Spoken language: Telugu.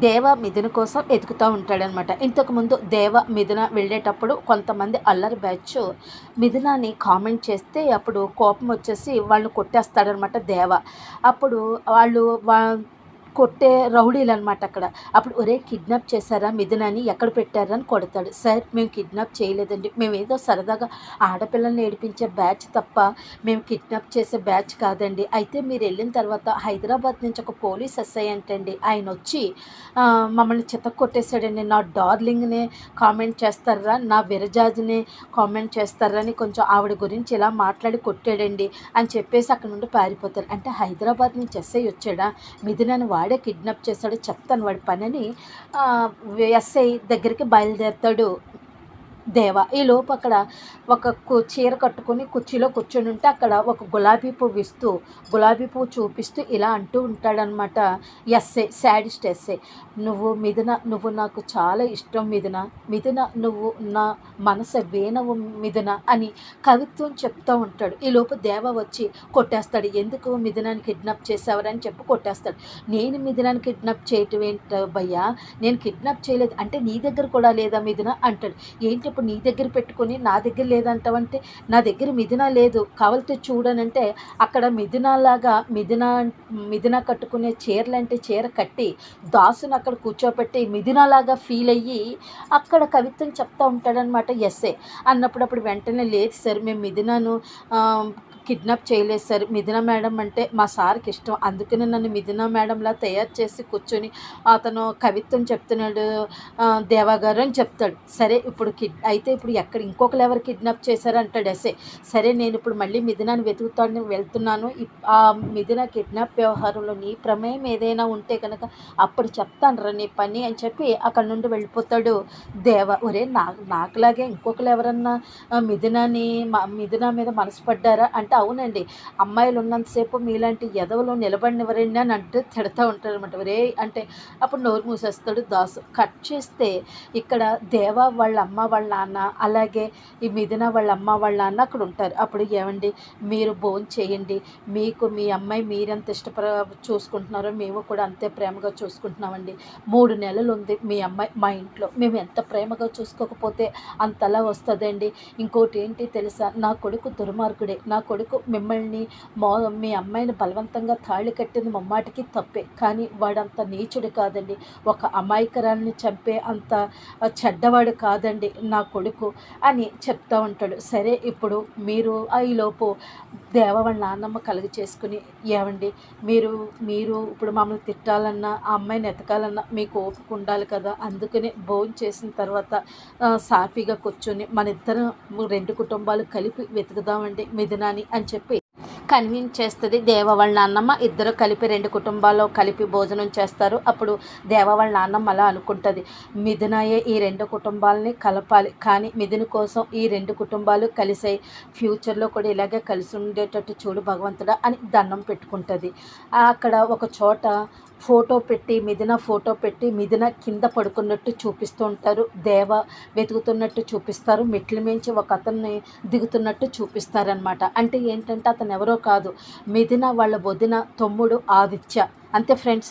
దేవ మిథున కోసం ఎదుగుతూ ఉంటాడనమాట ఇంతకుముందు దేవ మిథున వెళ్ళేటప్పుడు కొంతమంది అల్లరి బ్యాచ్ మిథునాని కామెంట్ చేస్తే అప్పుడు కోపం వచ్చేసి వాళ్ళు కొట్టేస్తాడనమాట దేవ. అప్పుడు వాళ్ళు వా కొట్టే రౌడీలు అనమాట అక్కడ. అప్పుడు ఒరే కిడ్నాప్ చేశారా మిథునాని? ఎక్కడ పెట్టారని కొడతాడు. సార్ మేము కిడ్నాప్ చేయలేదండి. మేము ఏదో సరదాగా ఆడపిల్లల్ని ఏడిపించే బ్యాచ్ తప్ప మేము కిడ్నాప్ చేసే బ్యాచ్ కాదండి. అయితే మీరు వెళ్ళిన తర్వాత హైదరాబాద్ నుంచి ఒక పోలీస్ ఎస్ఐ అంటండి. ఆయన వచ్చి మమ్మల్ని చిత్త కొట్టేశాడండి. నా డార్లింగ్ని కామెంట్ చేస్తారా? నా విరజాజ్ని కామెంట్ చేస్తారా? అని కొంచెం ఆవిడ గురించి ఇలా మాట్లాడి కొట్టాడండి. అని చెప్పేసి అక్కడ నుండి పారిపోతారు. అంటే హైదరాబాద్ నుంచి ఎస్ఐ వచ్చాడా? మిథునని వాడి కిడ్నాప్ చేశాడు చెప్తాను వాడి పనిని. ఎస్ఐ దగ్గరికి బయలుదేరుతాడు. దేవ. ఈ లోపు అక్కడ ఒక చీర కట్టుకొని కుర్చీలో కూర్చొని ఉంటే అక్కడ ఒక గులాబీ పువ్వు ఇస్తూ గులాబీ పువ్వు చూపిస్తూ ఇలా అంటూ ఉంటాడనమాట ఎస్ఏ శాడిస్ట్ ఎస్ఏ నువ్వు మిథున నువ్వు నాకు చాలా ఇష్టం మిథున. మిథున నువ్వు నా మనసు వేణవు మిథున అని కవిత్వం చెప్తూ ఉంటాడు. ఈలోపు దేవ వచ్చి కొట్టేస్తాడు. ఎందుకు మిథునాన్ని కిడ్నాప్ చేసావరని చెప్పి కొట్టేస్తాడు. నేను మిథునాన్ని కిడ్నాప్ చేయటం ఏంటో భయ్యా నేను కిడ్నాప్ చేయలేదు. అంటే నీ దగ్గర కూడా లేదా మిథున? అంటాడు. ఏంటి ఇప్పుడు నీ దగ్గర పెట్టుకొని నా దగ్గర లేదంటావంటే నా దగ్గర మిథున లేదు. కావలితే చూడనంటే అక్కడ మిథునలాగా మిథున మిథున కట్టుకునే చీరలంటే చీర కట్టి దాసును అక్కడ కూర్చోబెట్టి మిథునలాగా ఫీల్ అయ్యి అక్కడ కవిత్వం చెప్తా ఉంటాడనమాట ఎస్ఏ. అన్నప్పుడు అప్పుడు వెంటనే లేదు సార్ మేము మిథునను కిడ్నాప్ చేయలేదు సార్. మిథున మేడం అంటే మా సార్కి ఇష్టం. అందుకనే నన్ను మిథున మేడంలా తయారు చేసి కూర్చొని అతను కవిత్వం చెప్తున్నాడు దేవాగారు అని చెప్తాడు. సరే ఇప్పుడు కిడ్ అయితే ఇప్పుడు ఎక్కడ ఇంకొకరు ఎవరు కిడ్నాప్ చేశారంటాడు ఎస్ఏ. సరే నేను ఇప్పుడు మళ్ళీ మిథునాన్ని వెతుకుతాను వెళ్తున్నాను. ఆ మిథున కిడ్నాప్ వ్యవహారంలో నీ ప్రమేయం ఏదైనా ఉంటే కనుక అప్పుడు చెప్తాను రా నీ పని అని చెప్పి అక్కడ నుండి వెళ్ళిపోతాడు దేవ. ఒరే నా నాకులాగే ఇంకొకరు ఎవరన్నా మిథునాని మిథున మీద మనసు పడ్డారా? అంటే అవునండి అమ్మాయిలు ఉన్నంతసేపు మీలాంటి ఎదవలు నిలబడినవరండి అని అంటూ తిడతా ఉంటారు అనమాట అంటే అప్పుడు నోరు మూసేస్తాడు దాసు. కట్ చేస్తే ఇక్కడ దేవ వాళ్ళ అమ్మ వాళ్ళ నాన్న అలాగే ఈ మిథున వాళ్ళ అమ్మ వాళ్ళ నాన్న అక్కడ ఉంటారు. అప్పుడు ఏమండి? మీరు భోజనం చేయండి. మీకు మీ అమ్మాయి మీరెంత ఇష్టపడ చూసుకుంటున్నారో మేము కూడా అంతే ప్రేమగా చూసుకుంటున్నామండి. మూడు నెలలు ఉంది మీ అమ్మాయి మా ఇంట్లో. మేము ఎంత ప్రేమగా చూసుకోకపోతే అంతలా వస్తుందండి. ఇంకోటి ఏంటి తెలుసా? నా కొడుకు దుర్మార్గుడే. నా కొడుకు కొడుకు మిమ్మల్ని మా మీ అమ్మాయిని బలవంతంగా తాళి కట్టింది మమ్మాటికి తప్పే. కానీ వాడంత నీచుడు కాదండి. ఒక అమాయకరాన్ని చంపే అంత చెడ్డవాడు కాదండి. నా కొడుకు అని చెప్తా ఉంటాడు. సరే ఇప్పుడు మీరు ఈలోపు దేవ వాళ్ళ నాన్నమ్మ కలుగు చేసుకుని ఏమండి మీరు మీరు ఇప్పుడు మమ్మల్ని తిట్టాలన్నా ఆ అమ్మాయిని ఎతకాలన్నా మీకు ఓపిక ఉండాలి కదా. అందుకనే భోజనం చేసిన తర్వాత సాఫీగా కూర్చొని మన ఇద్దరం రెండు కుటుంబాలు కలిపి వెతుకుదామండి మిథునాని అని చెప్పి కన్విన్స్ చేస్తుంది దేవ వాళ్ళ నాన్నమ్మ. ఇద్దరు కలిపి రెండు కుటుంబాల్లో కలిపి భోజనం చేస్తారు. అప్పుడు దేవ వాళ్ళ నాన్నమ్మ అలా అనుకుంటుంది మిథునయే ఈ రెండు కుటుంబాలని కలపాలి. కానీ మిథున కోసం ఈ రెండు కుటుంబాలు కలిసే ఫ్యూచర్లో కూడా ఇలాగే కలిసి ఉండేటట్టు చూడు భగవంతుడా అని దండం పెట్టుకుంటుంది. అక్కడ ఒక చోట ఫోటో పెట్టి మిథున ఫోటో పెట్టి మిథున కింద పడుకున్నట్టు చూపిస్తూ ఉంటారు. దేవ వెతుకుతున్నట్టు చూపిస్తారు. మెట్ల మించి ఒక అతన్ని దిగుతున్నట్టు చూపిస్తారనమాట అంటే ఏంటంటే అతను ఎవరో కాదు. మిథున వాళ్ళ వదిన తమ్ముడు ఆదిత్య. అంతే ఫ్రెండ్స్.